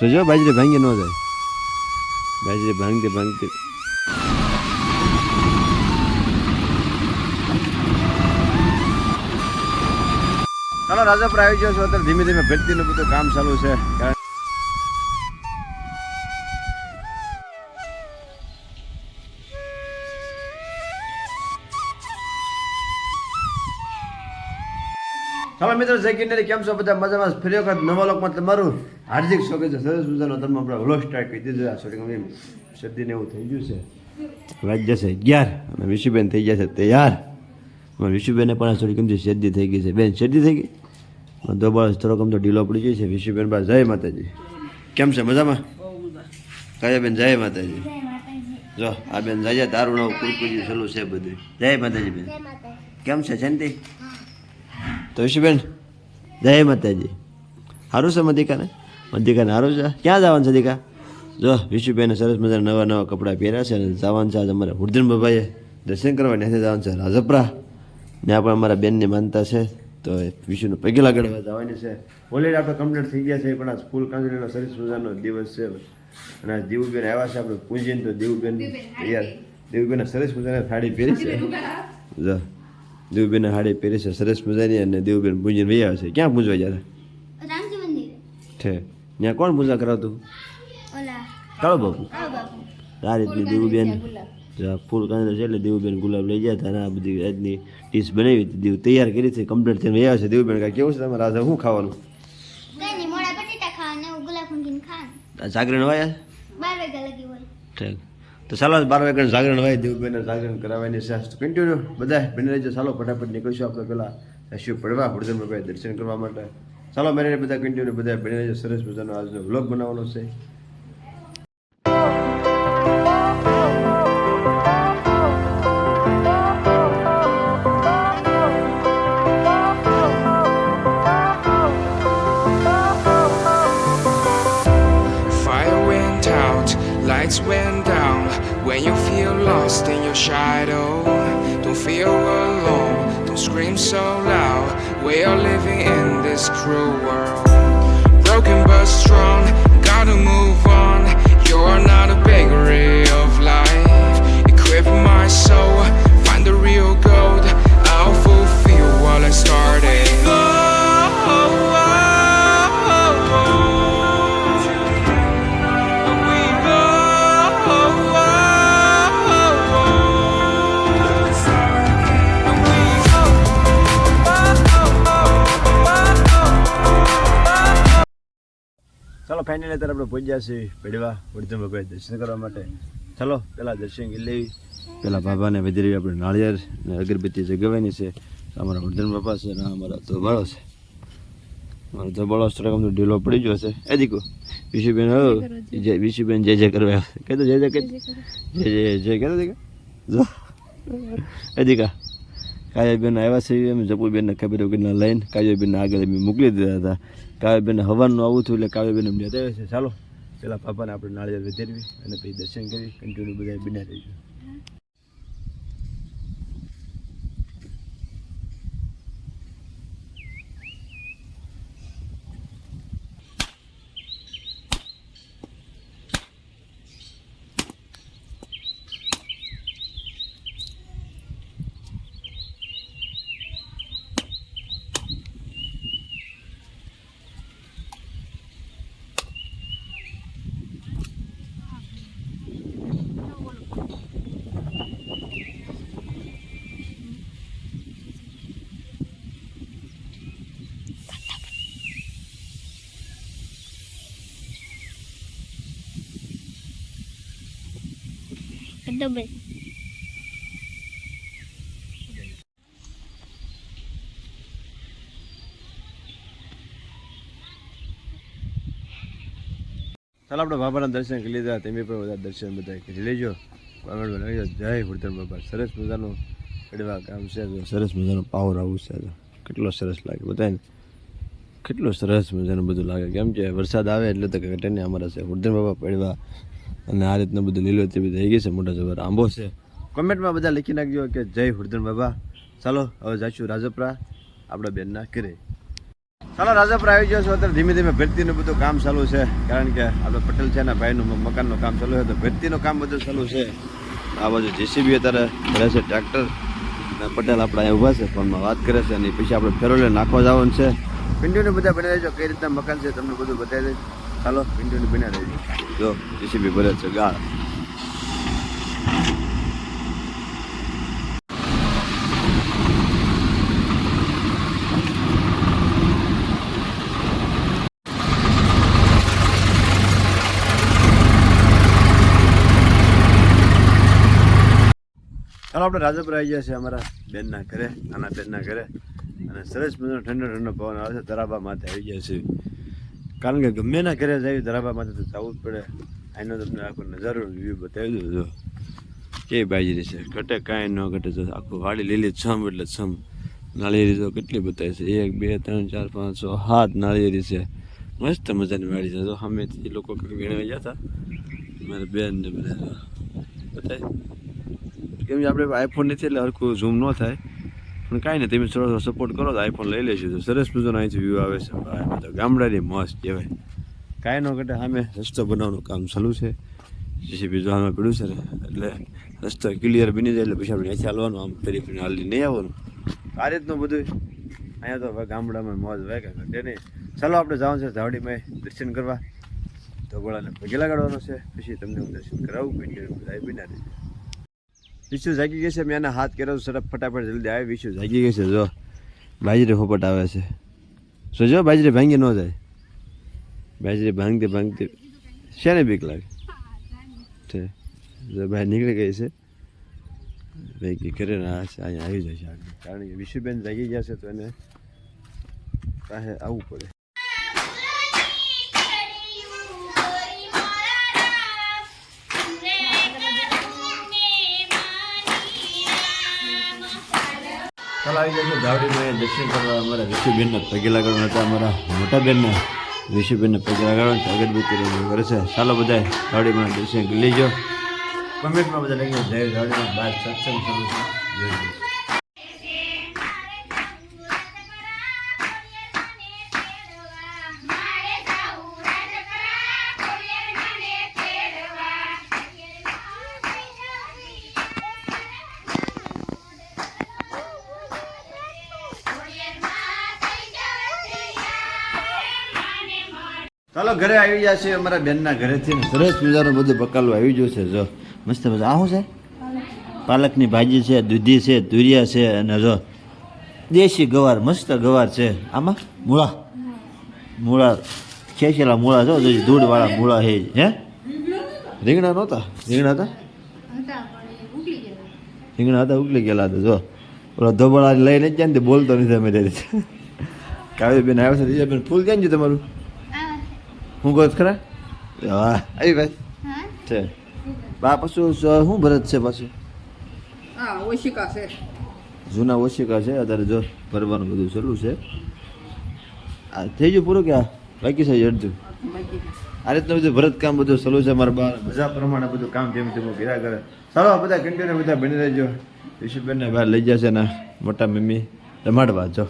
સોજો, બાજરી ભાંગી ન જાય. બાજરી ભાંગતી ભાંગતી. ચાલો રાજાપુર આવી ગયો છો. અત્યારે ધીમે ધીમે ભેટતીનું બધું કામ ચાલુ છે. કારણ ચાલો મિત્રો જય કિન્નરી કેમ છો? બધા મજામાં ફરી વખત નવા લોકમાં તમારું હાર્દિક સ્વાગત છે. સરસ મજાનો તમે આપણે વ્લોગ સ્ટાર્ટ કરી દીધો આ કંપની શરદીને એવું થઈ ગયું છે. વાજ જશે અગિયાર અને વિશુબેન થઈ ગયા છે તૈયાર. અમારે વિશુબેને પણ આ સોરી છે. શરદી થઈ ગઈ છે. બેન શરદી થઈ ગઈ? દોબાળ થોડોક આમ તો ઢીલો પડી ગઈ છે. વિશુબેન બા જય માતાજી. કેમ છે? મજામાં? કયા બેન જય માતાજી. જો આ બેન જાય તારું નવું કુરકુરી સલું છે બધું. જય માતાજી બેન. કેમ છે? શાંતિ? તો વિશુબેન જય માતાજી. સારું છે મધિકાને મધિકાને સારું છે? ક્યાં જવાનું છે દીકા જો વિશુબેને સરસ મજાના નવા નવા કપડાં પહેર્યા છે અને જવાનું છે આજે અમારે હુરદન બાબાએ દર્શન કરવા, ત્યાંથી જવાનું છે રાજપરા. ત્યાં પણ અમારા બેનની માનતા છે, તો વિશુનું પગે લાગડવા જવાની છે. ઓલરેડી આપણે કમ્પ્લીટ થઈ ગયા છે, પણ આ સ્કૂલ કાંજલીનો સરસ મજાનો દિવસ છે. અને આ દેવુબેન આવ્યા છે, આપણે પૂજીને તો દેવુબેન તૈયાર. દેવુબેને સરસ મજાની સાડી પહેરી છે. જો. દેવુબેને સાડી પહેરી છે સરસ મજાની અને દેવબેન પૂજન વૈયા છે ક્યાં પૂજવા જતા છે. ત્યાં કોણ પૂજા કરાવતું? કાળો બાપુ. આ રીતની દેવબેન. ફૂલ કાંદા છે એટલે દેવબેન ગુલાબ લઈ ગયા હતા અને આ બધી આજની ડીશ બનાવી હતી. દેવ તૈયાર કરી છે કમ્પ્લીટ થઈને વૈયા છે દેવુબેન કાંઈ કેવું છે તમારે? આજે શું ખાવાનું? જાગરણ વાયા? ઠીક. તો ચાલો બાર વાગ્યા જાગરણ હોય દેવભાઈને જાગરણ કરાવવાની છે. તો કન્ટિન્યુ બધા બની રહેજો. ચાલો ફટાફટ નીકળીશું આપણે પેલા શિવ પડવા ભાઈ દર્શન કરવા માટે. ચાલો મેરે બધા કન્ટિન્યુ બધા બની રહેજો. સરસ મજાનો આજનો વ્લોગ બનાવવાનો છે. Lights went. When you feel lost in your shadow, don't feel alone, don't scream so loud. We are living in this cruel world. Broken but strong, finally અત્યારે આપણે પહોંચ્યા છીએ પેડવા વર્ધન બાબાએ દર્શન કરવા માટે. ચાલો પહેલાં દર્શન કરી લેવી પહેલાં બાબાને વધારી આપણે નાળિયેર અને અગરબત્તી જગાવવાની છે. અમારા વર્ધન બાપા છે અને અમારા ધોબાળો છે. અમારો ધોબાળો થોડોક અમને ઢીલો પડી ગયો છે. એ દીકુ વિશુબેન હો. જય વિશુબેન જય જય કરવા કહેતો જય જય કહે જય જય જય કહેતો દીકા જો. એ દીકા કાયાબેન આવ્યા છે એમ જપુબેનને ખબર વગરના લઈને કાવ્યબેનને આગળ એમ મોકલી દીધા હતા. કાવ્યબેન હવાનું આવું થયું એટલે કાવ્યબેન એમ જતા છે. ચાલો, પેલા પાપાને આપણે નાળિયેર વધારવી અને પછી દર્શન કરી કન્ટિન્યુ બધા બિના રહીશું ડબલ ચાલો આપણે બાબાના દર્શન કરી લીધા તેમની પણ બધા દર્શન બધા કરી લેજો. બનાવી જય વર્ધન બાબા. સરસ મજાનું કડવા કામ છે સરસ મજાનું પાવર આવું છે કેટલો સરસ લાગે, બધાને. કેટલો સરસ મજાનું બધું લાગે. કેમ કે વરસાદ આવે એટલે તો ઘટને અમારા છે. વર્ધન બાબા પડવા અને આ રીતનું બધું લીલોતરી બધી થઈ ગઈ છે, મોટા જબર આંબો છે. કોમેન્ટમાં બધા લખી નાખજો કે જય હુરધન બાબા. ચાલો, હવે જાશું રાજપરા, આપણા બેનના ઘરે. ચાલો, રાજાપુર આવી ગયો છો. અત્યારે ધીમે ધીમે ભરતીનું બધું કામ ચાલુ છે. કારણ કે આપણે પટેલ છે એના ભાઈનું મકાનનું કામ ચાલુ છે, તો ભરતીનું કામ બધું ચાલુ છે. આ બાજુ જેસીબી અત્યારે ભરે છે ટ્રેક્ટર. અને પટેલ આપણે અહીંયા ઊભા છે, ફોનમાં વાત કરે છે અને પછી આપણે ફેરોલે નાખવા જવાનું છે. પિંડીને બધા બનાવી દેજો, કઈ રીતના મકાન છે, તમને બધું બતાવી દઈશ. ચાલો પિંડુને બનાવી દેજો જો, જેસીબી ભરે છે, ગાળ. ચાલો આપણે રાજપુર આવી ગયા છે અમારા બેનના ઘરે, નાના બેનના ઘરે. અને સરસ મજાનો ઠંડો ઠંડો પવન આવે છે તરાબા માથે આવી ગયા છે કારણ કે ગમે ના ઘરે જાય ધરાબા માટે તો જવું જ પડે. આનો તમને આખો નજારો વ્યૂ બતાવી દઉં કે બાજરી છે ઘટે કાંઈ ન ઘટે તો આખું વાડી લીલી છમ એટલે છમ. નાળિયેરી તો કેટલી બતાવી છે? એક, બે, ત્રણ, ચાર, પાંચ, છ સાત નાળિયેરી છે. મસ્ત મજાની વાડી છે તો સામેથી લોકો કંઈક વીણવા ગયા હતા. મારે બેન ને બધા બતાવી. કેમ કે આપણે આઈફોન નથી એટલે હરખું ઝૂમ ન થાય. પણ કાંઈ નહીં, તમે થોડો સપોર્ટ કરો તો આઈફોન લઈ લેશું તો સરસ મજાનો અહીંથી વ્યૂ આવે છે. ભાઈ તો ગામડાની મસ્ત કહેવાય. કાંઈ ન ઘટે, સામે રસ્તો બનાવવાનું કામ ચાલુ છે. જેથી બીજું હાલમાં પીડ્યું છે એટલે રસ્તો ક્લિયર બની જાય એટલે પછી આપણે અહીંથી હાલવાનું, આમ ફરી ફરીને હાલી નહીં આવવાનું. આ રીતનું બધું. અહીંયા તો ગામડામાં મોજ હોય કે નહીં. ચાલો, આપણે જવાનું છે ધાવડીમાં દર્શન કરવા. તો ગોળાને પગે લગાડવાનો છે. પછી તમને હું દર્શન કરાવું પછી બધા બિના રહેજો વિશુ જાગી ગઈ છે, મેં એના હાથ કર્યો સરફ ફટાફટ જલ્દી આવે. વિશુ જાગી ગઈ છે, જો. બાજરી ફોપટ આવે છે. સો જો, બાજરી ભાંગી ન જાય? બાજરી ભાંગતી ભાંગતી શેને બીક લાગે? છે. જો બહાર નીકળી ગઈ છે. ભાઈ ઘરે આ છે, અહીંયા આવી જશે કારણ કે વિશુબેન જાગી ગયા છે, તો એને પાસે આવવું પડે. ચાલો આવી જશે ધાવડીમાં દર્શન કરવા અમારા વિશુબેનના પગે લાગવાના હતા, અમારા મોટા બેનના વિશુબેનને પગે લાગવાનું અગરબત્તી લઈને કરે છે. ચાલો બધા ધાવડીમાં દર્શન કરી લેજો. કમેન્ટમાં બધા લખી જય ધાવડીમાં બાર સત્સંગ જય. ઘરે આવી ગયા છે અમારા બેનના ઘરેથી સરસ મજાનું બધું પકાલો આવી ગયું છે, જો. મસ્ત મજા. આ શું છે? પાલકની ભાજી છે, દૂધી છે, તુરિયા છે અને જો દેશી ગવાર, મસ્ત ગવાર છે. આમાં મૂળા. મૂળા. ખેંચેલા મૂળા, જો ધૂળવાળા મૂળા હે હે? રીંગણા નહોતા? રીંગણા હતા? રીંગણા હતા ઉકલી ગયેલા હતા, જો. ઓલો ધોબળા લઈને જ જાય ને, તે બોલતો નથી અમે રીતે કાવ્યબેન આવ્યો છે રીજાબેન ફૂલ ક્યાં ગયું તમારું? હું ગોત ખરા? હા. આવી ભાઈ. હા? છે. બા પાછું શું ભરત છે પાછું? હા ઓશિકા છે. જૂના ઓશિકા છે અત્યારે જો ભરવાનું બધું ચાલુ છે. આ થઈ ગયું પૂરું કે બાકી છે અડધું? આ રીતનું બધું ભરત કામ બધું ચાલુ છે મારા બા મજા પ્રમાણે બધું કામ જેમ તેમ ભેગા કરે. ચાલો આ બધા કન્ટિન્યુ બધા બની રહેજો. ઈશુબેનને બહાર લઈ જશે ને મોટા મમ્મી રમાડવા જો.